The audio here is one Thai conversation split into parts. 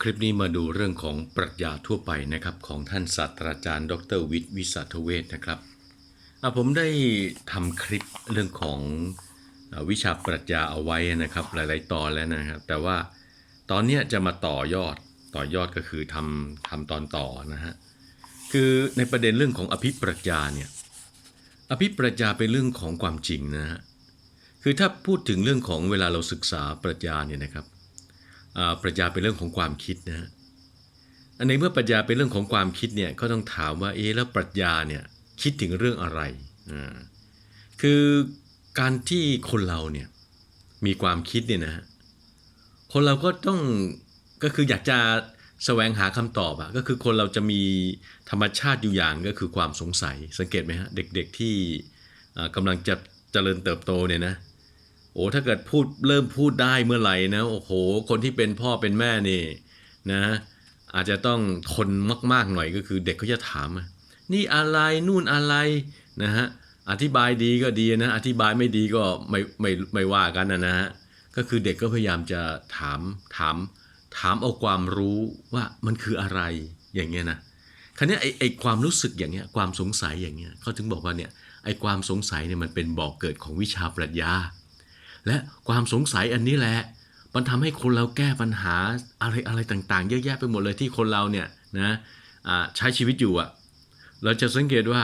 คลิปนี้มาดูเรื่องของปรัชญาทั่วไปนะครับของท่านศาสตราจารย์ ดรวิทย์วิสัทเวชนะครับผมได้ทำคลิปเรื่องของวิชาปรัชญาเอาไว้นะครับ หลาย ๆ ตอนแล้วนะครับ แต่ว่าตอนนี้จะมาต่อยอดต่อยอดก็คือทำทำตอนต่อนะฮะคือในประเด็นเรื่องของอภิปรัชญาเนี่ยอภิปรัชญาเป็นเรื่องของความจริงนะฮะคือถ้าพูดถึงเรื่องของเวลาเราศึกษาปรัชญาเนี่ยนะครับ ปรัชญาเป็นเรื่องของความคิดนะฮะอันในเมื่อปรัชญาเป็นเรื่องของความคิดเนี่ยก็ต้องถามว่าเอ๊แล้วปรัชญาเนี่ยคิดถึงเรื่องอะไรอ่าคือการที่คนเราเนี่ยมีความคิดเนี่ยนะฮะคนเราก็ต้องก็คืออยากจะแสวงหาคำตอบอะก็คือคนเราจะมีธรรมชาติอยู่อย่างก็คือความสงสัยสังเกตไหมฮะเด็กๆที่อ่ากำลังจะเจริญเติบโตเนี่ยนะ โอ้ถ้าเกิดพูดเริ่มพูดได้เมื่อไหร่นะโอ้โห คนที่เป็นพ่อเป็นแม่นี่นะ อาจจะต้องทนมากๆหน่อยก็คือเด็กเขาจะถามอะนี่อะไรนู่นอะไรนะฮะอธิบายดีก็ดีนะ อธิบายไม่ดีก็ไม่ไม่ไม่ว่ากันนะนะฮะก็คือเด็กก็พยายามจะถามถาม ถามเอาความรู้ว่ามันคืออะไรอย่างเงี้ยนะคราวนี้ไอไอความรู้สึกอย่างเงี้ยความสงสัยอย่างเงี้ยเขาถึงบอกว่าเนี่ยไอความสงสัยเนี่ยมันเป็นบ่อกเกิดของวิชาปรัชญา และความสงสัยอันนี้แหละ มันทำให้คนเราแก้ปัญหาอะไรอะไรต่างๆ เยอะแยะไปหมดเลยที่คนเราเนี่ยนะใช้ชีวิตอยู่อะเราจะสังเกตว่า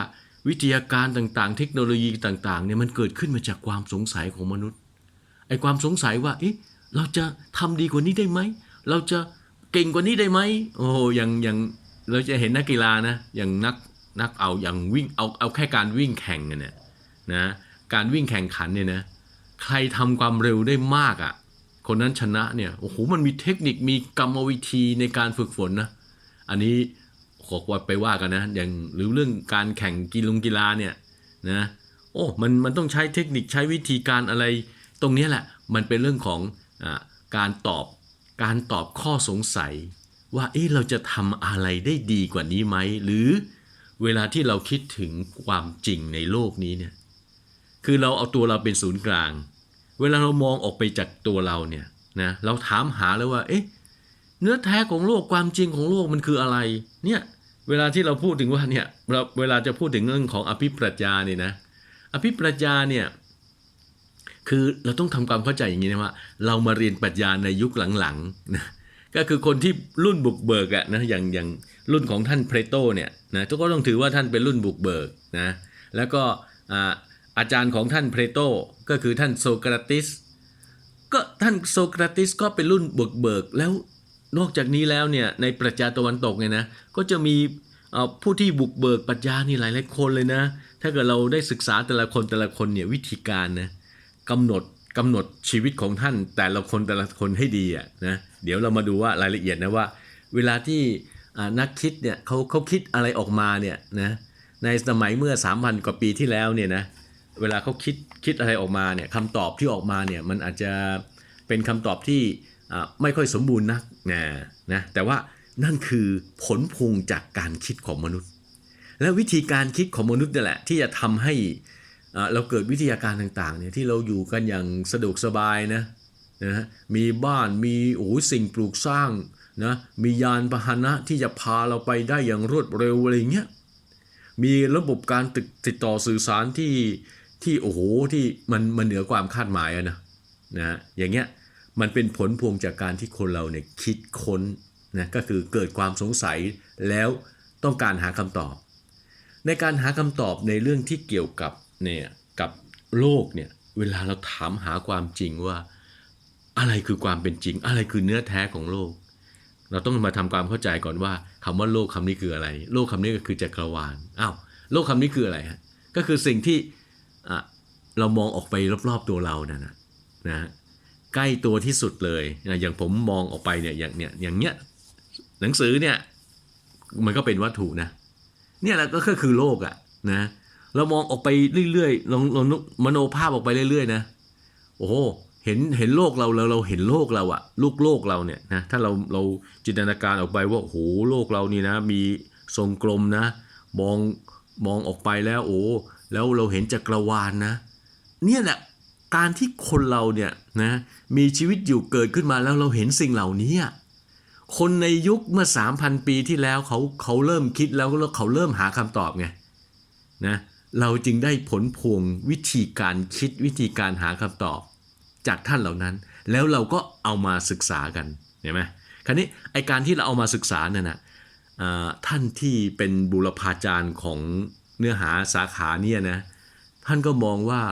วิทยาการต่างๆ เทคโนโลยีต่างๆเนี่ยมันเกิดขึ้นมาจากความสงสัยของมนุษย์ไอ้ความสงสัยว่าเอ๊ะเราจะทำดีกว่านี้ได้ไหม เราจะเก่งกว่านี้ได้ไหมโอ้อย่างอย่างเราจะเห็นนักกีฬานะอย่างนักนักเอาอย่างวิ่งเอาเอาแค่การวิ่งแข่งเนี่ยนะการวิ่งแข่งขันเนี่ยนะ ใครทำความเร็วได้มากอะ่ะ คนนั้นชนะเนี่ยโอ้โหมันมีเทคนิคมีกรรมวิธีในการฝึกฝนนะ อันนี้ขอว่าไปว่ากันนะ อย่างหรือเรื่องการแข่งกีฬากีฬาเนี่ยนะโอ้มันมันต้องใช้เทคนิคใช้วิธีการอะไร ตรงนี้แหละ มันเป็นเรื่องของอการตอบการตอบข้อสงสัย ว่าเอ๊ะเราจะทำอะไรได้ดีกว่านี้ไหม หรือเวลาที่เราคิดถึงความจริงในโลกนี้เนี่ย คือเราเอาตัวเราเป็นศูนย์กลาง เวลาเรามองออกไปจากตัวเราเนี่ยนะเราถามหาเลยว่า เอ๊ะเนื้อแท้ของโลกความจริงของโลกมันคืออะไร เนี่ยเวลาที่เราพูดถึงว่าเนี่ยเราเวลาจะพูดถึงเรื่องของอภิปรัชญาเนี่ยนะอภิปรัชญาเนี่ยคือเราต้องทำความเข้าใจอย่างนี้นะว่า เรามาเรียนปรัชญาในยุคหลังๆนะก็คือคนที่รุ่นบุกเบิกอะนะอย่างอย่างรุ่นของท่านเพลโตเนี่ยนะทุกคนต้องถือว่าท่านเป็นรุ่นบุกเบิกนะแล้วก็ อาจารย์ของท่านเพลโตก็คือท่านโซกราติสก็ท่านโซกราติสก็เป็นรุ่นบุกเบิกแล้วนอกจากนี้แล้วเนี่ยในปรัชญาตะวันตกเนี่ยนะก็จะมีผู้ที่บุกเบิกปรัชญานี่หลายหลายคนเลยนะ ถ้าเกิดเราได้ศึกษาแต่ละคนแต่ละคนเนี่ยวิธีการนะกำหนดกำหนดชีวิตของท่านแต่ละคนแต่ละคนให้ดีอะนะเดี๋ยวเรามาดูว่ารายละเอียดนะว่า เวลาที่นักคิดเนี่ยเขาเขาคิดอะไรออกมาเนี่ยนะในสมัยเมื่อ 3,000 กว่าปีที่แล้วเนี่ยนะ เวลาเขาคิดคิดอะไรออกมาเนี่ยคำตอบที่ออกมาเนี่ยมันอาจจะเป็นคำตอบที่ไม่ค่อยสมบูรณ์นักนะนะแต่ว่านั่นคือผลพวงจากการคิดของมนุษย์ และวิธีการคิดของมนุษย์นี่แหละที่จะทำให้เราเกิดวิทยาการต่างๆเนี่ยที่เราอยู่กันอย่างสะดวกสบายนะนะฮะมีบ้านมีโอ้สิ่งปลูกสร้างนะมียานพาหนะที่จะพาเราไปได้อย่างรวดเร็วอะไรเงี้ยมีระบบการติดต่อสื่อสารที่ ที่โอ้โหที่มันมันเหนือความคาดหมายอะนะนะอย่างเงี้ยมันเป็นผลพวงจากการที่คนเราเนี่ยคิดค้นนะก็คือเกิดความสงสัยแล้วต้องการหาคำตอบ ในการหาคำตอบในเรื่องที่เกี่ยวกับเนี่ยกับโลกเนี่ยเวลาเราถามหาความจริงว่า อะไรคือความเป็นจริง อะไรคือเนื้อแท้ของโลก เราต้องมาทำความเข้าใจก่อนว่าคำว่าโลกคำนี้คืออะไร โลกคำนี้ก็คือจักรวาลอ้าวโลกคำนี้คืออะไรฮะก็คือสิ่งที่ เรามองออกไปรอบๆตัวเรานะนะนะฮะใกล้ตัวที่สุดเลยนะอย่างผมมองออกไปเนี่ยอย่างเนี้ยอย่างเนี้ยหนังสือเนี่ยมันก็เป็นวัตถุนะเนี่ยแหละก็คือโลกอะนะเรามองออกไปเรื่อยๆลองลองมโนภาพออกไปเรื่อยๆนะโอ้โหเห็นเห็นโลกเราเราเราเห็นโลกเราอะลูกโลกเราเนี่ยนะถ้าเราเราจินตนาการออกไปว่าโอ้โหโลกเรานี่นะมีทรงกลมนะ มองมองออกไปแล้วโอ้ แล้วเราเห็นจักรวาลนะ เนี่ยแหละการที่คนเราเนี่ยนะมีชีวิตอยู่เกิดขึ้นมาแล้วเราเห็นสิ่งเหล่านี้ คนในยุคเมื่อ 3,000 ปีที่แล้วเขาเขาเริ่มคิดแล้วแล้วเขาเริ่มหาคำตอบไงนะเราจึงได้ผลพวงวิธีการคิดวิธีการหาคำตอบ จากท่านเหล่านั้น แล้วเราก็เอามาศึกษากันเห็นไหมคราวนี้ไอการที่เราเอามาศึกษาเนี่ยนะท่านที่เป็นบุรพาจารย์ของ เนื้อหาสาขาเนี่ยนะท่านก็มองว่า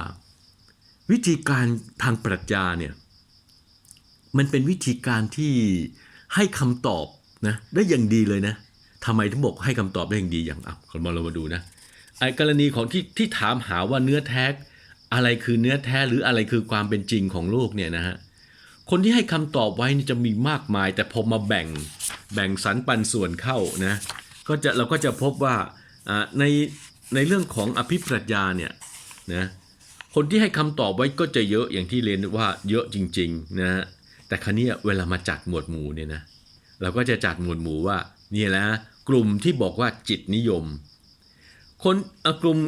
วิธีการทางปรัชญาเนี่ยมันเป็นวิธีการที่ให้คำตอบนะได้อย่างดีเลยนะทำไมถึงบอกให้คำตอบได้อย่างดีอย่างอะคนมาเรามาดูนะไอ้กรณีของที่ที่ถามหาว่าเนื้อแท้อะไรคือเนื้อแท้หรืออะไรคือความเป็นจริงของโลกเนี่ยนะฮะคนที่ให้คำตอบไว้จะมีมากมาย แต่พอมาแบ่งแบ่งสรรปันส่วนเข้านะก็จะเราก็จะพบว่าอ่าใน ในเรื่องของอภิปรัชญาเนี่ยนะคนที่ให้คำตอบไว้ก็จะเยอะอย่างที่เรียนว่าเยอะจริงๆนะฮะแต่ครั้นี้เวลามาจัดหมวดหมู่เนี่ยนะเราก็จะจัดหมวดหมู่ว่านี่แหละกลุ่มที่บอกว่าจิตนิยม คนกลุ่ม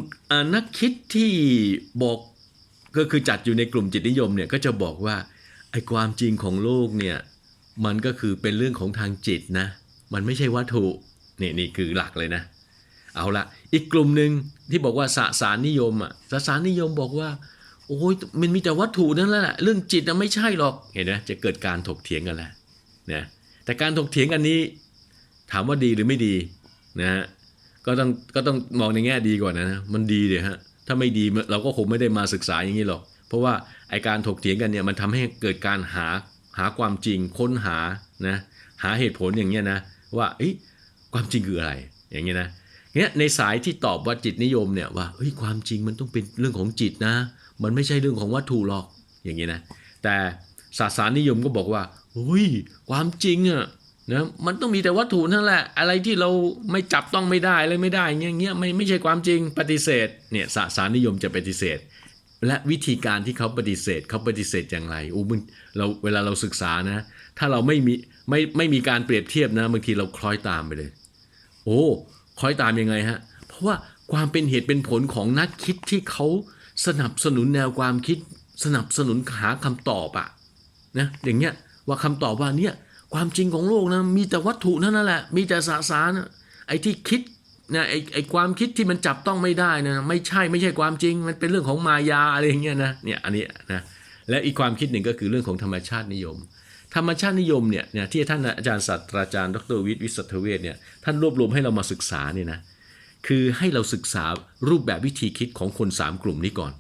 นักคิดที่บอกก็คือจัดอยู่ในกลุ่มจิตนิยมเนี่ยก็จะบอกว่าไอ้ความจริงของโลกเนี่ยมันก็คือเป็นเรื่องของทางจิตนะมันไม่ใช่วัตถุนี่นี่คือหลักเลยนะ เอาละ อีกกลุ่มหนึ่งที่บอกว่าสสารนิยมอะสสารนิยมบอกว่า โอ้ยมันมีแต่วัตถุนั่นแหละเรื่องจิตน่ะไม่ใช่หรอกเห็นไหมจะเกิดการถกเถียงกันแหละนะแต่การถกเถียงกันนี้ ถามว่าดีหรือไม่ดีนะฮะก็ต้องก็ต้องมองในแง่ดีก่อนนะนะมันดีเลยฮะถ้าไม่ดีเราก็คงไม่ได้มาศึกษาอย่างนี้หรอก เพราะว่าไอการถกเถียงกันเนี่ยมันทำให้เกิดการหาหาความจริงค้นหานะหาเหตุผลอย่างเงี้ยนะว่าอความจริงคืออะไรอย่างเงี้ยนะ เนี่ยในสายที่ตอบว่าจิตนิยมเนี่ยว่าเฮ้ยความจริงมันต้องเป็นเรื่องของจิตนะ มันไม่ใช่เรื่องของวัตถุหรอกอย่างนี้นะแต่ศาสนานิยมก็บอกว่าเฮ้ยความจริงอะนะมันต้องมีแต่วัตถุนั่นแหละ อะไรที่เราไม่จับต้องไม่ได้อะไรไม่ได้เงี้ยเงี้ยไม่ไม่ใช่ความจริงปฏิเสธเนี่ยศาสนานิยมจะปฏิเสธ และวิธีการที่เขาปฏิเสธเขาปฏิเสธอย่างไรอู้มึงเราเวลาเราศึกษานะ ถ้าเราไม่มีไม่ไม่มีการเปรียบเทียบนะบางทีเราคล้อยตามไปเลย โอ้ คอยตามยังไงฮะ เพราะว่าความเป็นเหตุเป็นผลของนักคิดที่เขาสนับสนุนแนวความคิด สนับสนุนหาคำตอบอะนะอย่างเงี้ยว่าคำตอบว่าเนี่ยความจริงของโลกนะมีแต่วัตถุนั่นแหละ มีแต่สสารนะไอ้ที่คิดนะไอ้ไอ้ความคิดที่มันจับต้องไม่ได้นะไม่ใช่ไม่ใช่ความจริง มันเป็นเรื่องของมายาอะไรอย่างเงี้ยนะเนี่ยอันนี้นะและอีกความคิดหนึ่งก็คือเรื่องของธรรมชาตินิยม ธรรมชาตินิยมเนี่ยเนี่ยที่ท่านอาจารย์ศาสตราจารย์ดรวิทย์วิสัทเวชเนี่ยท่านรวบรวมให้เรามาศึกษาเนี่ยนะคือให้เราศึกษารูปแบบวิธีคิดของคน 3 กลุ่มนี้ก่อน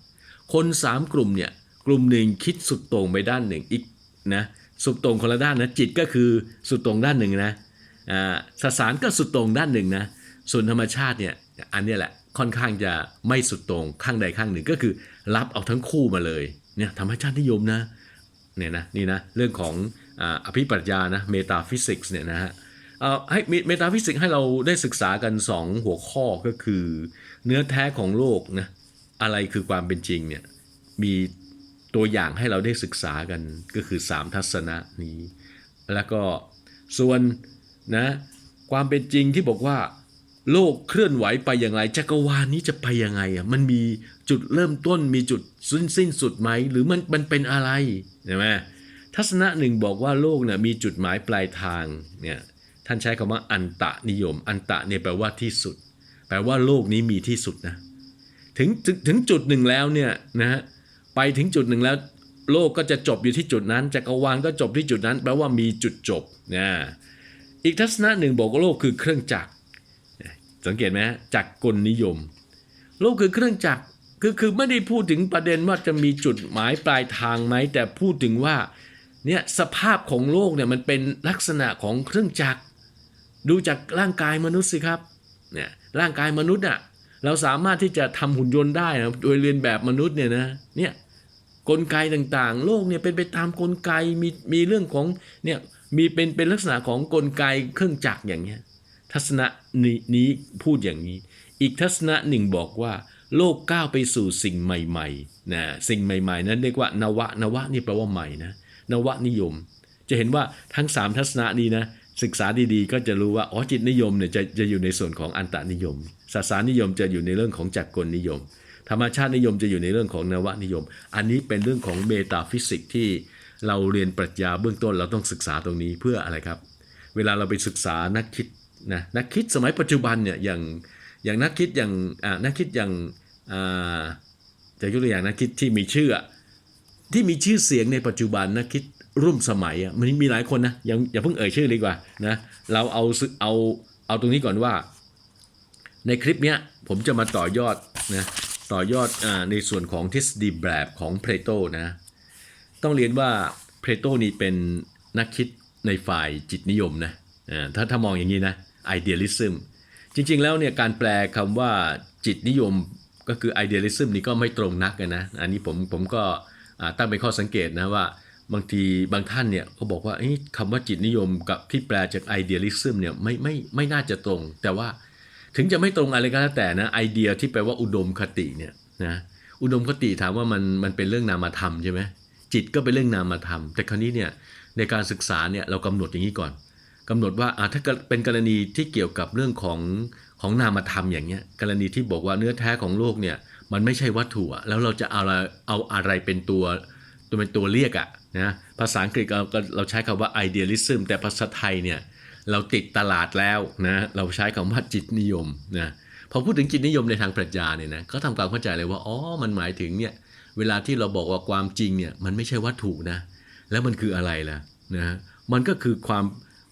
คน 3 กลุ่มเนี่ยกลุ่มหนึ่งคิดสุดโต่งไปด้านหนึ่งอีกนะสุดโต่งคนละด้านนะจิตก็คือสุดโต่งด้านหนึ่งนะอ่าสสารก็สุดโต่งด้านหนึ่งนะส่วนธรรมชาติเนี่ยอันนี้แหละค่อนข้างจะไม่สุดโต่งข้างใดข้างหนึ่งก็คือรับเอาทั้งคู่มาเลยเนี่ยธรรมชาตินิยมนะเนี่ยนะนี่นะเรื่องของ อ่าอภิปรัชญานะเมตาฟิสิกส์เนี่ยนะฮะอ่อให้เมตาฟิสิกส์ให้เราได้ศึกษากัน 2 หัวข้อก็คือ เนื้อแท้ของโลกนะอะไรคือความเป็นจริงเนี่ยมีตัวอย่างให้เราได้ศึกษากันก็คือ 3 ทัศนะนี้ แล้วก็ส่วนนะความเป็นจริงที่บอกว่าโลกเคลื่อนไหวไปอย่างไรจักรวาลนี้จะไปยังไงอะมันมีจุดเริ่มต้นมีจุดสิ้นสิ้นสุดไหม หรือมันมันเป็นอะไรใช่ไหม ทัศนะหนึ่งบอกว่าโลกเนี่ยมีจุดหมายปลายทางเนี่ยท่านใช้คำว่าอันตะนิยม อันตะเนี่ยแปลว่าที่สุด แปลว่าโลกนี้มีที่สุดนะถึงถึงถึงจุดหนึ่งแล้วเนี่ยนะฮะไปถึงจุดหนึ่งแล้ว โลกก็จะจบอยู่ที่จุดนั้นจักรวาลก็จบที่จุดนั้น แปลว่ามีจุดจบนะอีกทัศนะหนึ่งบอกว่าโลกคือเครื่องจักรสังเกตไหมจักรกลนิยม โลกคือเครื่องจักรคือคือไม่ได้พูดถึงประเด็นว่าจะมีจุดหมายปลายทางไหมแต่พูดถึงว่า เนี่ยสภาพของโลกเนี่ยมันเป็นลักษณะของเครื่องจักร ดูจากร่างกายมนุษย์สิครับเนี่ยร่างกายมนุษย์อะเราสามารถที่จะทำหุ่นยนต์ได้นะโดยเรียนแบบมนุษย์เนี่ยนะเนี่ยกลไกต่างๆ โลกเนี่ยเป็นไปตามกลไกมีมีเรื่องของเนี่ยมีเป็นเป็นลักษณะของกลไกเครื่องจักรอย่างเงี้ยทัศนะนี้นี้พูดอย่างนี้ อีกทัศนะหนึ่งบอกว่า โลกก้าวไปสู่สิ่งใหม่ๆนะสิ่งใหม่ ๆ นั้นเรียกว่านวะนวะนี่แปลว่าใหม่นะ นวนิยม จะเห็นว่าทั้ง 3 ทัศนะนี้นะศึกษาดีๆ ก็จะรู้ว่าอ๋อจิตนิยมเนี่ยจะจะอยู่ในส่วนของอันตนิยมศาสนานิยมจะอยู่ในเรื่องของจักรกลนิยม ธรรมชาตินิยมจะอยู่ในเรื่องของนวนิยม อันนี้เป็นเรื่องของเมตาฟิสิกส์ที่เราเรียนปรัชญาเบื้องต้นเราต้องศึกษาตรงนี้เพื่ออะไรครับ เวลาเราไปศึกษานักคิดนะนักคิดสมัยปัจจุบันเนี่ยอย่างอย่างนักคิดอย่างนักคิดอย่างจะยกตัวอย่างนักคิดที่มีชื่อ ที่มีชื่อเสียงในปัจจุบันนักคิดร่วมสมัยอะมันมีหลายคนนะอย่าอย่าเพิ่งเอ่ยชื่อเลยดีกว่านะเราเอาซึเอาเอาตรงนี้ก่อนว่า ในคลิปเนี้ยผมจะมาต่อยอดนะต่อยอดอาในส่วนของทฤษฎีแบบของเพลโตนะต้องเรียนว่าเพลโตนี่เป็นนักคิดในฝ่ายจิตนิยมนะอ่าถ้าถ้ามองอย่างนี้นะ idealism จริงๆแล้วเนี่ยการแปลคำว่าจิตนิยมก็คือ idealism นี่ก็ไม่ตรงนักนะอันนี้ผมผมก็ ตั้งเป็นข้อสังเกตนะว่าบางทีบางท่านเนี่ยเขาบอกว่าคำว่าจิตนิยมกับที่แปลจาก idealism เนี่ยไม่ไม่ไม่น่าจะตรง แต่ว่าถึงจะไม่ตรงอะไรก็แล้วแต่นะไอเดียที่แปลว่าอุดมคติเนี่ยนะอุดมคติถามว่ามันมันเป็นเรื่องนามธรรมใช่ไหมจิตก็เป็นเรื่องนามธรรม แต่คราวนี้เนี่ยในการศึกษาเนี่ยเรากำหนดอย่างนี้ก่อนกำหนดว่าถ้าเกิดเป็นกรณีที่เกี่ยวกับเรื่องของของนามธรรมอย่างเงี้ยกรณีที่บอกว่าเนื้อแท้ของโลกเนี่ย มันไม่ใช่วัตถุอะแล้วเราจะเอาอะไรเอาอะไรเป็นตัวตัวเป็นตัวเรียกอะนะภาษาอังกฤษเราเราใช้คำว่า idealism แต่ภาษาไทยเนี่ยเราติดตลาดแล้วนะเราใช้คำว่าจิตนิยมนะพอพูดถึงจิตนิยมในทางปรัชญาเนี่ยนะก็ทำความเข้าใจเลยว่าอ๋อมันหมายถึงเนี่ยเวลาที่เราบอกว่าความจริงเนี่ยมันไม่ใช่วัตถุนะแล้วมันคืออะไรล่ะนะมันก็คือความ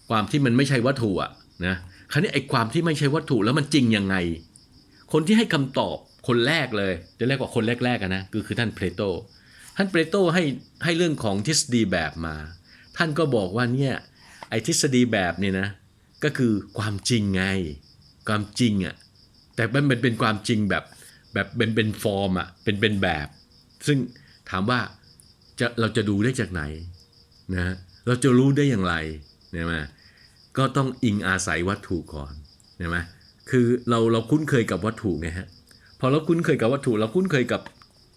ความที่มันไม่ใช่วัตถุอะนะคราวนี้ไอ้ความที่ไม่ใช่วัตถุแล้วมันจริงยังไง คนที่ให้คำตอบ คนแรกเลย จะเรียกว่าคนแรกๆอะนะคือคือท่านเพลโตท่านเพลโตให้ให้เรื่องของทฤษฎีแบบมา ท่านก็บอกว่าเนี่ยไอ้ทฤษฎีแบบเนี่ยนะก็คือความจริงไง ความจริงอะ่ะแต่มันเป็นเป็นความจริงแบบแบบเป็นเป็นฟอร์มอะ่ะเป็นเป็นแบบ ซึ่งถามว่าจะเราจะดูได้จากไหนนะเราจะรู้ได้อย่างไรเนี่ยมาก็ต้องอิงอาศัยวัตถุก่อนเห็นไหมคือเราเราคุ้นเคยกับวัตถุไงฮะ พอเราคุ้นเคยกับวัตถุเราคุ้นเคยกับ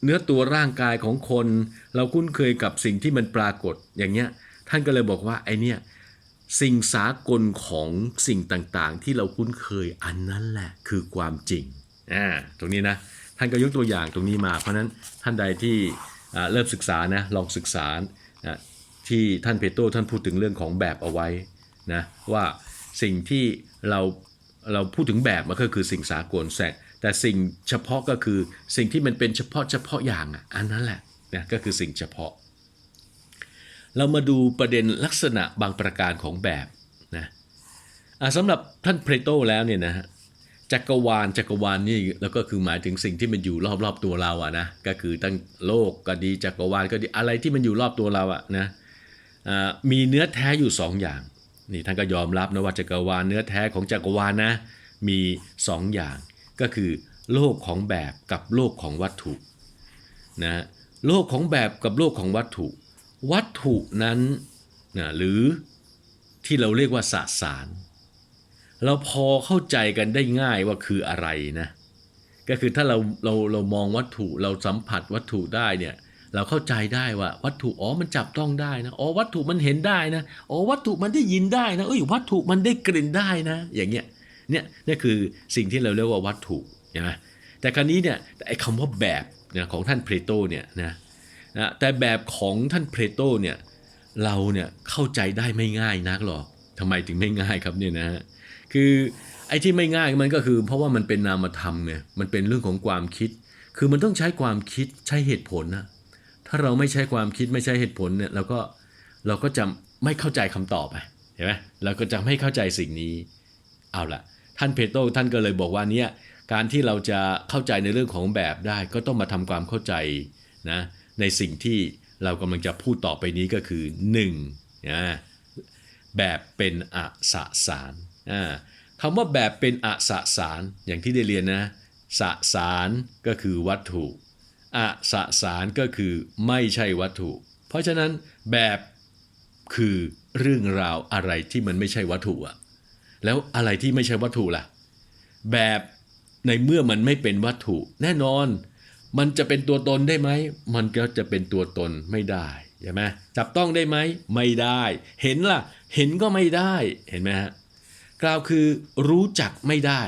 เนื้อตัวร่างกายของคน เราคุ้นเคยกับสิ่งที่มันปรากฏอย่างเงี้ยท่านก็เลยบอกว่าไอเนี้ยสิ่งสากลของสิ่งต่างๆ ที่เราคุ้นเคยอันนั้นแหละคือความจริงอ่าตรงนี้นะท่านก็ยกตัวอย่างตรงนี้มา เพราะนั้นท่านใดที่เริ่มศึกษานะลองศึกษาที่ท่านเปโตท่านพูดถึงเรื่องของแบบเอาไว้นะว่าสิ่งที่เราเราพูดถึงแบบมันก็คือสิ่งสากลแส แต่สิ่งเฉพาะก็คือสิ่งที่มันเป็นเฉพาะเฉพาะอย่างอะอันนั้นแหละนะก็คือสิ่งเฉพาะ เรามาดูประเด็นลักษณะบางประการของแบบนะสำหรับท่านเพลโตแล้วเนี่ยนะฮะจักรวาลจักรวาลนี่แล้วก็คือหมายถึงสิ่งที่มันอยู่รอบๆตัวเราอะนะก็คือตั้งโลกก็ดีจักรวาลก็ดีอะไรที่มันอยู่รอบตัวเราอะนะมีเนื้อแท้อยู่สองอย่างนี่ท่านก็ยอมรับนะว่าจักรวาลเนื้อแท้ของจักรวาลนะมีสองอย่าง ก็คือโลกของแบบกับโลกของวัตถุนะโลกของแบบกับโลกของวัตถุ วัตถุนั้นนะหรือที่เราเรียกว่าสสาร เราพอเข้าใจกันได้ง่ายว่าคืออะไรนะก็คือถ้าเราเราเรามองวัตถุเราสัมผัสวัตถุได้เนี่ยเราเข้าใจได้ว่า วัตถุอ๋อมันจับต้องได้นะอ๋อวัตถุมันเห็นได้นะอ๋อวัตถุมันได้ยินได้นะเอ้ยวัตถุมันได้กลิ่นได้นะ อย่างเงี้ย เนี่ยนี่คือสิ่งที่เราเรียกว่าวัตถุใช่ไหมแต่คราวนี้เนี่ยไอ้คำว่าแบบเนี่ยของท่านเพลโตเนี่ยนะนะแต่แบบของท่านเพลโตเนี่ยเราเนี่ยเข้าใจได้ไม่ง่ายนักหรอกทำไมถึงไม่ง่ายครับเนี่ยนะฮะคือไอ้ที่ไม่ง่ายมันก็คือ เพราะว่ามันเป็นนามธรรมไงมันเป็นเรื่องของความคิด คือมันต้องใช้ความคิดใช้เหตุผลนะถ้าเราไม่ใช้ความคิดไม่ใช้เหตุผลเนี่ยเราก็เราก็จะไม่เข้าใจคำตอบไปเห็นไหมเราก็จะไม่เข้าใจสิ่งนี้เอาละ ท่านเพโตท่านก็เลยบอกว่าเนี่ยการที่เราจะเข้าใจในเรื่องของแบบได้ ก็ต้องมาทำความเข้าใจนะในสิ่งที่เรากำลังจะพูดต่อไปนี้ก็คือ1นะแบบเป็นอสสารคำว่าแบบเป็นอสสารอย่างที่ได้เรียนนะสสารก็คือวัตถุอสสารก็คือไม่ใช่วัตถุ เพราะฉะนั้นแบบคือเรื่องราวอะไรที่มันไม่ใช่วัตถุอะ แล้วอะไรที่ไม่ใช่วัตถุล่ะ แบบในเมื่อมันไม่เป็นวัตถุ แน่นอน มันจะเป็นตัวตนได้ไหม มันก็จะเป็นตัวตนไม่ได้ใช่ไหมจับต้องได้ไหม ไม่ได้ เห็นล่ะ เห็นก็ไม่ได้เห็นไหมฮะกล่าวคือรู้จักไม่ได้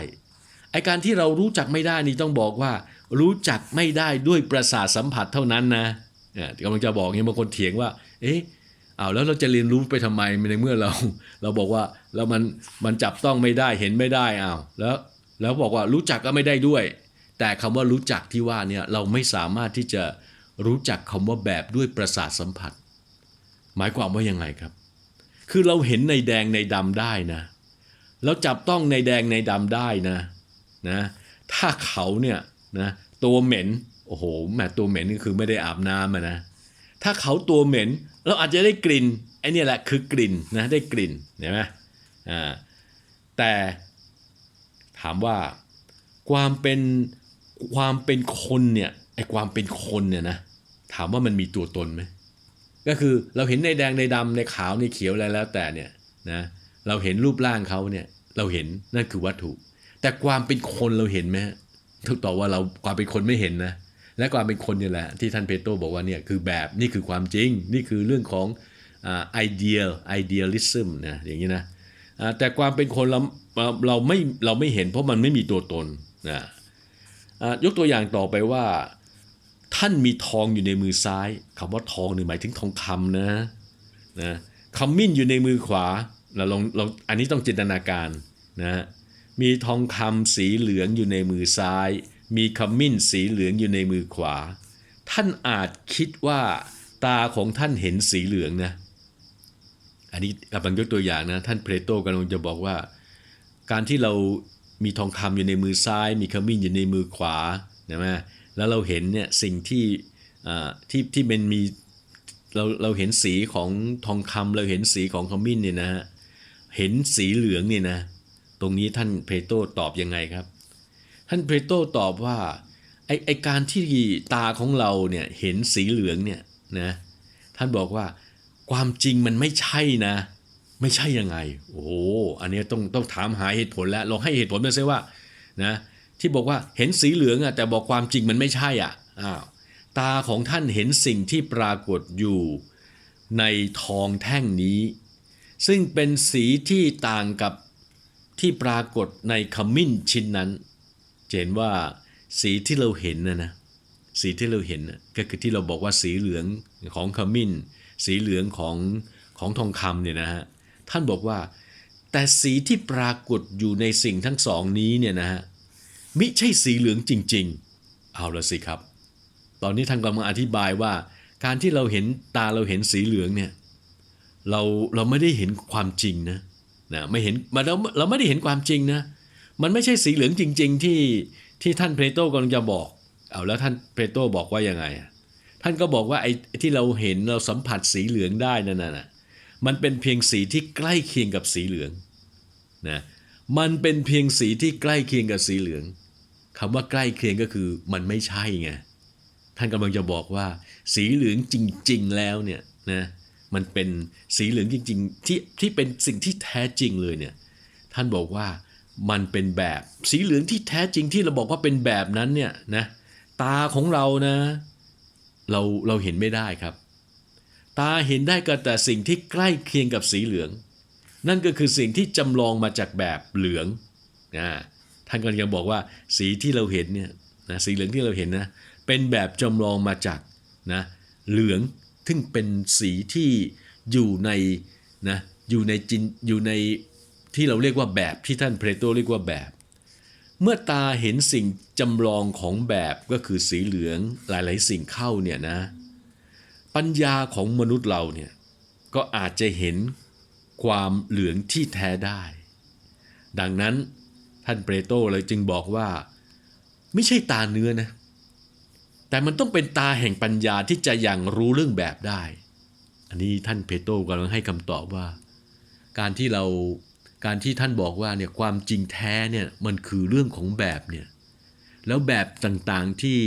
ไอการที่เรารู้จักไม่ได้นี่ต้องบอกว่า รู้จักไม่ได้ด้วยประสาทสัมผัสเท่านั้นนะเนี่ยกำลังจะบอกอย่างบางคนเถียงว่า เอ๊ะ อ้าวแล้วเราจะเรียนรู้ไปทำไมในเมื่อเรา เราบอกว่าแล้วมันมันจับต้องไม่ได้เห็นไม่ได้อ้าวแล้วแล้วบอกว่ารู้จักก็ไม่ได้ด้วย แต่คำว่ารู้จักที่ว่าเนี่ยเราไม่สามารถที่จะรู้จักคำว่าแบบด้วยประสาทสัมผัส หมายความว่ายังไงครับ คือเราเห็นในแดงในดำได้นะแล้วจับต้องในแดงในดำได้นะนะถ้าเขาเนี่ยนะตัวเหม็นโอ้โหแหมตัวเหม็นนี่คือไม่ได้อาบน้ำนะ ถ้าเขาตัวเหม็น เราอาจจะได้กลิ่นไอ้นี่แหละคือกลิ่นนะได้กลิ่นเห็นไหมอ่าแต่ถามว่าความเป็นความเป็นคนเนี่ยไอ้ความเป็นคนเนี่ยนะถามว่ามันมีตัวตนไหมก็คือเราเห็นในแดงในดำในขาวในเขียวอะไรแล้วแต่เนี่ยนะเราเห็นรูปร่างเขาเนี่ยเราเห็นนั่นคือวัตถุ แต่ความเป็นคนเราเห็นไหมถูกตอว่าเราความเป็นคนไม่เห็นนะ และความเป็นคนเนี่ยแหละที่ท่านเปโตรบอกว่าเนี่ยคือแบบนี่คือความจริง นี่คือเรื่องของอ่า ideal idealism นะอย่างนี้นะแต่ความเป็นคนเราเราไม่เราไม่เห็นเพราะมันไม่มีตัวตนนะยกตัวอย่างต่อไปว่า ท่านมีทองอยู่ในมือซ้ายคำว่าทองนี่หมายถึงทองคำนะนะขมิ้นอยู่ในมือขวาเราลองลองอันนี้ต้องจินตนาการนะมีทองคำสีเหลืองอยู่ในมือซ้าย มีขมิ้นสีเหลืองอยู่ในมือขวา ท่านอาจคิดว่าตาของท่านเห็นสีเหลืองนะ อันนี้กำลังยกตัวอย่างนะ ท่านเพลโตกำลังจะบอกว่า การที่เรามีทองคำอยู่ในมือซ้าย มีขมิ้นอยู่ในมือขวาใช่ไหมแล้วเราเห็นเนี่ยสิ่งที่ที่ที่เป็นมีเราเราเห็นสีของทองคำเราเห็นสีของขมิ้นเนี่ยนะฮะเห็นสีเหลืองเนี่ยนะ ตรงนี้ท่านเพลโตตอบยังไงครับ ท่านเพลโตตอบว่าไอไอการที่ตาของเราเนี่ยเห็นสีเหลืองเนี่ยนะท่านบอกว่าความจริงมันไม่ใช่นะ ไม่ใช่ยังไง โอ้โหอันนี้ต้องต้องถามหาเหตุผลแล้วลองให้เหตุผลมาซิว่านะที่บอกว่าเห็นสีเหลืองอะแต่บอกความจริงมันไม่ใช่อะอ้าวตาของท่านเห็นสิ่งที่ปรากฏอยู่ในทองแท่งนี้ ซึ่งเป็นสีที่ต่างกับที่ปรากฏในขมิ้นชิ้นนั้น เห็นว่าสีที่เราเห็นนะนะสีที่เราเห็นก็คือที่เราบอกว่าสีเหลืองของขมิ้น สีเหลืองของของทองคำเนี่ยนะฮะท่านบอกว่า แต่สีที่ปรากฏอยู่ในสิ่งทั้งสองนี้เนี่ยนะฮะมิใช่สีเหลืองจริง ๆ เอาละสิครับ ตอนนี้ท่านกำลังอธิบายว่าการที่เราเห็นตาเราเห็นสีเหลืองเนี่ยเราเราไม่ได้เห็นความจริงนะนะไม่เห็นมันเราเราไม่ได้เห็นความจริงนะ มันไม่ใช่สีเหลืองจริง ๆ ที่ที่ท่านเพลโตกำลังจะบอก เอาแล้วท่านเพลโตบอกว่ายังไง ท่านก็บอกว่าไอ้ที่เราเห็นเราสัมผัสสีเหลืองได้นั่นน่ะมันเป็นเพียงสีที่ใกล้เคียงกับสีเหลืองนะมันเป็นเพียงสีที่ใกล้เคียงกับสีเหลืองคำว่าใกล้เคียงก็คือมันไม่ใช่ไงท่านกำลังจะบอกว่า สีเหลืองจริง ๆ แล้วเนี่ยนะมันเป็นสีเหลืองจริง ๆ ที่ที่เป็นสิ่งที่แท้จริงเลยเนี่ยท่านบอกว่า มันเป็นแบบ สีเหลืองที่แท้จริงที่เราบอกว่าเป็นแบบนั้นเนี่ยนะตาของเรานะเราเราเห็นไม่ได้ครับ ตาเห็นได้ก็แต่สิ่งที่ใกล้เคียงกับสีเหลือง นั่นก็คือสิ่งที่จำลองมาจากแบบเหลืองนะท่านก็ยังบอกว่าสีที่เราเห็นเนี่ยนะสีเหลืองที่เราเห็นนะเป็นแบบจำลองมาจากนะเหลืองซึ่งเป็นสีที่อยู่ในนะอยู่ในจินอยู่ใน ที่เราเรียกว่าแบบที่ท่านเพรโตเรียกว่าแบบ เมื่อตาเห็นสิ่งจำลองของแบบก็คือสีเหลืองหลาย ๆ สิ่งเข้าเนี่ยนะ ปัญญาของมนุษย์เราเนี่ยก็อาจจะเห็นความเหลืองที่แท้ได้ ดังนั้นท่านเปโตเลยจึงบอกว่า ไม่ใช่ตาเนื้อนะ แต่มันต้องเป็นตาแห่งปัญญาที่จะยังรู้เรื่องแบบได้ อันนี้ท่านเพโตกำลังให้คำตอบว่า การที่เรา การที่ท่านบอกว่าเนี่ยความจริงแท้เนี่ยมันคือเรื่องของแบบเนี่ยแล้วแบบต่างๆที่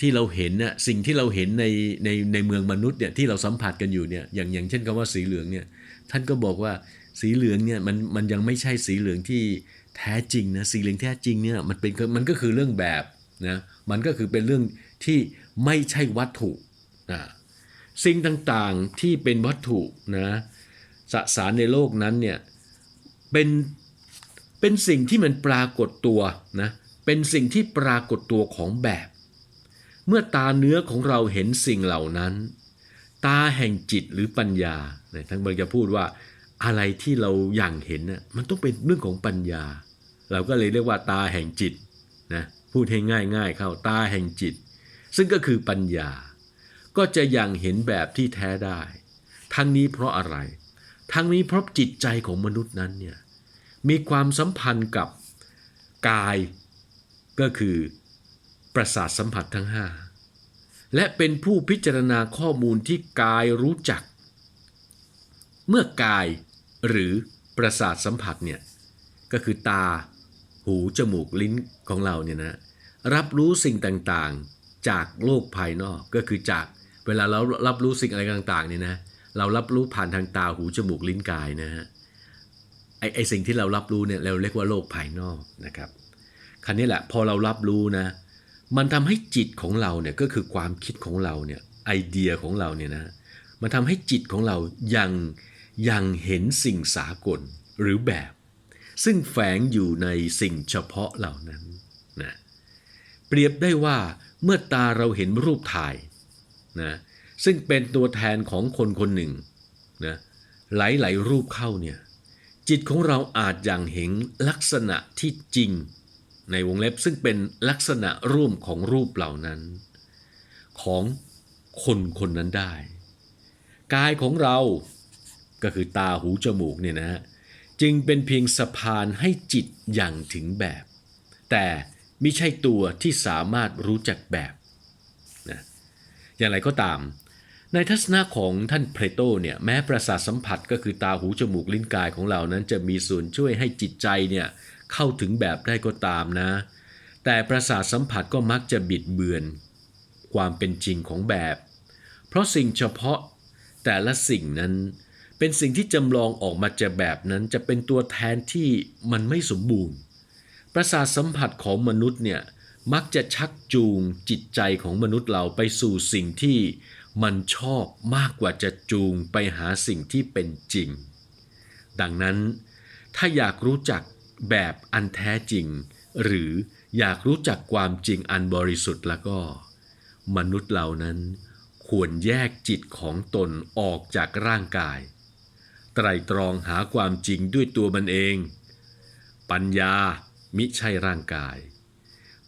ที่เราเห็นน่ะสิ่งที่เราเห็นในในในเมืองมนุษย์เนี่ยที่เราสัมผัสกันอยู่เนี่ยอย่างอย่างเช่นคำว่าสีเหลืองเนี่ยท่านก็บอกว่าสีเหลืองเนี่ยมันมันยังไม่ใช่สีเหลืองที่แท้จริงนะสีเหลืองแท้จริงเนี่ยมันเป็นมันก็คือเรื่องแบบนะมันก็คือเป็นเรื่องที่ไม่ใช่วัตถุนะสิ่งต่างๆที่เป็นวัตถุนะสสารในโลกนั้นเนี่ย เป็นเป็นสิ่งที่มันปรากฏตัวนะเป็นสิ่งที่ปรากฏตัวของแบบ เมื่อตาเนื้อของเราเห็นสิ่งเหล่านั้น ตาแห่งจิตหรือปัญญาเนี่ยทั้งเบอร์จะพูดว่าอะไรที่เราอย่างเห็นน่ะมันต้องเป็นเรื่องของปัญญา เราก็เลยเรียกว่าตาแห่งจิตนะพูดให้ง่ายๆเข้าตาแห่งจิต ซึ่งก็คือปัญญา ก็จะยังเห็นแบบที่แท้ได้ ทั้งนี้เพราะอะไร ทั้งนี้เพราะจิตใจของมนุษย์นั้นเนี่ย มีความสัมพันธ์กับกายก็คือประสาทสัมผัสทั้งห้าและเป็นผู้พิจารณาข้อมูลที่กายรู้จัก เมื่อกายหรือประสาทสัมผัสเนี่ยก็คือตา หู จมูก ลิ้นของเราเนี่ยนะรับรู้สิ่งต่างๆจากโลกภายนอกก็คือจากเวลาเรารับรู้สิ่งอะไรต่างๆเนี่ยนะเรารับรู้ผ่านทางตาหู จมูก ลิ้นกายนะฮะ ไอไอสิ่งที่เรารับรู้เนี่ยเราเรียกว่าโลกภายนอกนะครับครั้นี้แหละพอเรารับรู้นะ มันทำให้จิตของเราเนี่ยก็คือความคิดของเราเนี่ยไอเดียของเราเนี่ยนะมันทำให้จิตของเรายังยังเห็นสิ่งสากลหรือแบบ ซึ่งแฝงอยู่ในสิ่งเฉพาะเหล่านั้นนะเปรียบได้ว่าเมื่อตาเราเห็นรูปถ่ายนะซึ่งเป็นตัวแทนของคนคนหนึ่งนะหลายๆรูปเข้าเนี่ย จิตของเราอาจอย่างเห็นลักษณะที่จริง ในวงเล็บซึ่งเป็นลักษณะร่วมของรูปเหล่านั้น ของคนคนนั้นได้ กายของเราก็คือตาหูจมูกเนี่ยนะฮะจึงเป็นเพียงสะพานให้จิตอย่างถึงแบบ แต่ไม่ใช่ตัวที่สามารถรู้จักแบบนะอย่างไรก็ตาม ในทัศนะของท่านเพลโตเนี่ยแม้ประสาทสัมผัสก็คือตาหูจมูกลิ้นกายของเรานั้นจะมีส่วนช่วยให้จิตใจเนี่ยเข้าถึงแบบได้ก็ตามนะ แต่ประสาทสัมผัสก็มักจะบิดเบือน ความเป็นจริงของแบบ เพราะสิ่งเฉพาะแต่ละสิ่งนั้น เป็นสิ่งที่จำลองออกมาจากแบบนั้นจะเป็นตัวแทนที่มันไม่สมบูรณ์ ประสาทสัมผัสของมนุษย์เนี่ยมักจะชักจูงจิตใจของมนุษย์เราไปสู่สิ่งที่ มันชอบมากกว่าจะจูงไปหาสิ่งที่เป็นจริง ดังนั้น ถ้าอยากรู้จักแบบอันแท้จริง หรืออยากรู้จักความจริงอันบริสุทธิ์แล้วก็ มนุษย์เหล่านั้นควรแยกจิตของตนออกจากร่างกาย ไตรตรองหาความจริงด้วยตัวมันเอง ปัญญามิใช่ร่างกาย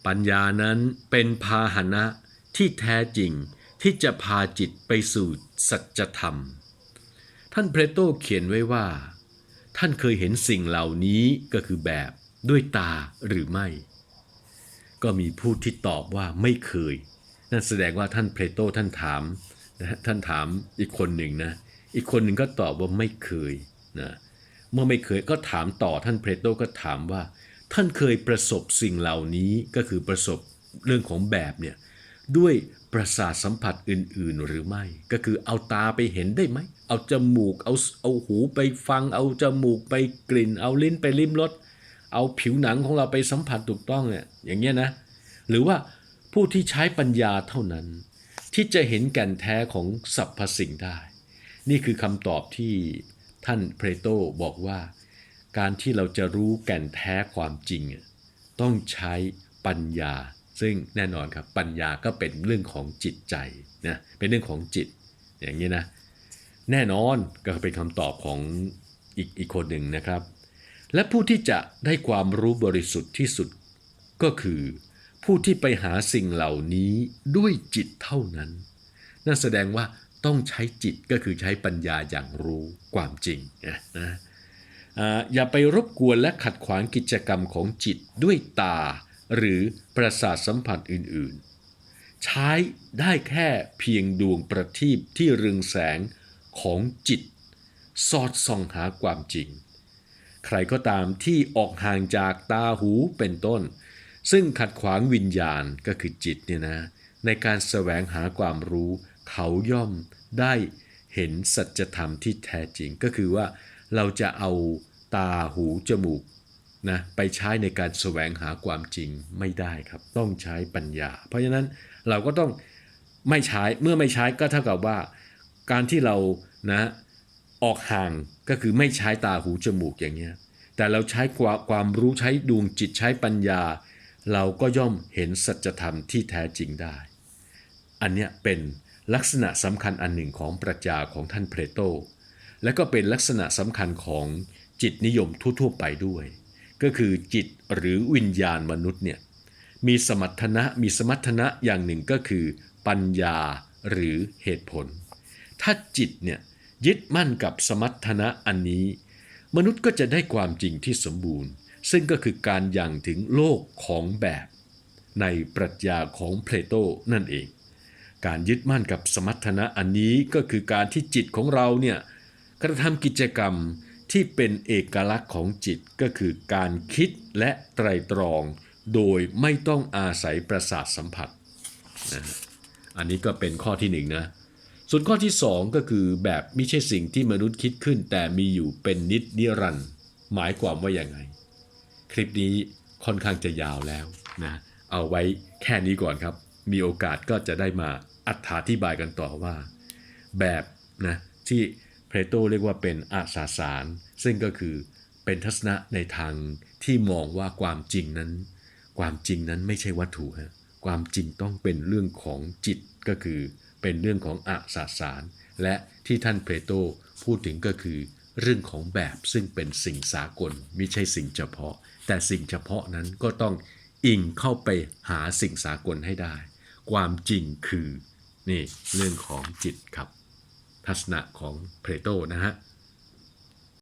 ปัญญานั้นเป็นพาหนะที่แท้จริง ที่จะพาจิตไปสู่สัจธรรม ท่านเพรโตเขียนไว้ว่า ท่านเคยเห็นสิ่งเหล่านี้ก็คือแบบด้วยตาหรือไม่ ก็มีผู้ที่ตอบว่าไม่เคย นั่นแสดงว่าท่านเพลโตท่านถามนะท่านถามอีกคนหนึ่งนะ อีกคนหนึ่งก็ตอบว่าไม่เคยนะเมื่อไม่เคยก็ถามต่อท่านเพลโตก็ถามว่า ท่านเคยประสบสิ่งเหล่านี้ก็คือประสบเรื่องของแบบเนี่ยด้วย ประสาทสัมผัสอื่น ๆ หรือไม่ ก็คือเอาตาไปเห็นได้ไหม เอาจมูก เอาเอาหูไปฟัง เอาจมูกไปกลิ่น เอาลิ้นไปลิ้มรส เอาผิวหนังของเราไปสัมผัสถูกต้องเนี่ย อย่างเงี้ยนะ หรือว่าผู้ที่ใช้ปัญญาเท่านั้น ที่จะเห็นแก่นแท้ของสรรพสิ่งได้ นี่คือคำตอบที่ท่านเพรโตบอกว่า การที่เราจะรู้แก่นแท้ความจริง ต้องใช้ปัญญา ซึ่งแน่นอนครับปัญญาก็เป็นเรื่องของจิตใจนะเป็นเรื่องของจิตอย่างนี้นะแน่นอนก็เป็นคำตอบของอีกอีกคนหนึ่งนะครับ และผู้ที่จะได้ความรู้บริสุทธิ์ที่สุดก็คือ ผู้ที่ไปหาสิ่งเหล่านี้ด้วยจิตเท่านั้น นั่นแสดงว่าต้องใช้จิตก็คือใช้ปัญญาอย่างรู้ความจริงนะอย่าไปรบกวนและขัดขวางกิจกรรมของจิตด้วยตา หรือประสาทสัมผัสอื่นๆ ใช้ได้แค่เพียงดวงประทีปที่เรืองแสงของจิต สอดส่องหาความจริง ใครก็ตามที่ออกห่างจากตาหูเป็นต้น ซึ่งขัดขวางวิญญาณก็คือจิตเนี่ยนะในการแสวงหาความรู้ เขาย่อมได้เห็นสัจธรรมที่แท้จริงก็คือว่าเราจะเอาตาหูจมูก นะไปใช้ในการแสวงหาความจริงไม่ได้ครับ ต้องใช้ปัญญา เพราะฉะนั้นเราก็ต้องไม่ใช้เมื่อไม่ใช้ก็เท่ากับว่า การที่เรานะออกห่างก็คือไม่ใช้ตาหูจมูกอย่างเงี้ยแต่เราใช้ความความรู้ใช้ดวงจิตใช้ปัญญา เราก็ย่อมเห็นสัจธรรมที่แท้จริงได้ อันเนี้ยเป็นลักษณะสำคัญอันหนึ่งของปรัชญาของท่านเพลโต และก็เป็นลักษณะสำคัญของจิตนิยมทั่ว ๆ ไปด้วย ก็คือจิตหรือวิญญาณมนุษย์เนี่ยมีสมรรถนะมีสมรรถนะอย่างหนึ่งก็คือปัญญาหรือเหตุผล ถ้าจิตเนี่ยยึดมั่นกับสมรรถนะอันนี้ มนุษย์ก็จะได้ความจริงที่สมบูรณ์ ซึ่งก็คือการยังถึงโลกของแบบ ในปรัชญาของเพลโตนั่นเอง การยึดมั่นกับสมรรถนะอันนี้ก็คือการที่จิตของเราเนี่ยกระทำกิจกรรม ที่เป็นเอกลักษณ์ของจิตก็คือการคิดและไตรตรอง โดยไม่ต้องอาศัยประสาทสัมผัสนะอันนี้ก็เป็นข้อที่หนึ่งนะ ส่วนข้อที่สองก็คือแบบไม่ใช่สิ่งที่มนุษย์คิดขึ้น แต่มีอยู่เป็นนิจนิรันด์หมายความว่าอย่างไง คลิปนี้ค่อนข้างจะยาวแล้วนะ เอาไว้แค่นี้ก่อนครับ มีโอกาสก็จะได้มาอธิบายกันต่อว่า แบบนะที่เพลโตเรียกว่าเป็นอาสาสาร ซึ่งก็คือเป็นทัศนะในทางที่มองว่าความจริงนั้น ความจริงนั้นไม่ใช่วัตถุฮะความจริงต้องเป็นเรื่องของจิตก็คือ เป็นเรื่องของอาสาสาร และที่ท่านเพลโตพูดถึงก็คือเรื่องของแบบซึ่งเป็นสิ่งสากลไม่ใช่สิ่งเฉพาะ แต่สิ่งเฉพาะนั้นก็ต้องอิงเข้าไปหาสิ่งสากลให้ได้ ความจริงคือนี่เรื่องของจิตครับ ทัศนะของเพลโตนะฮะ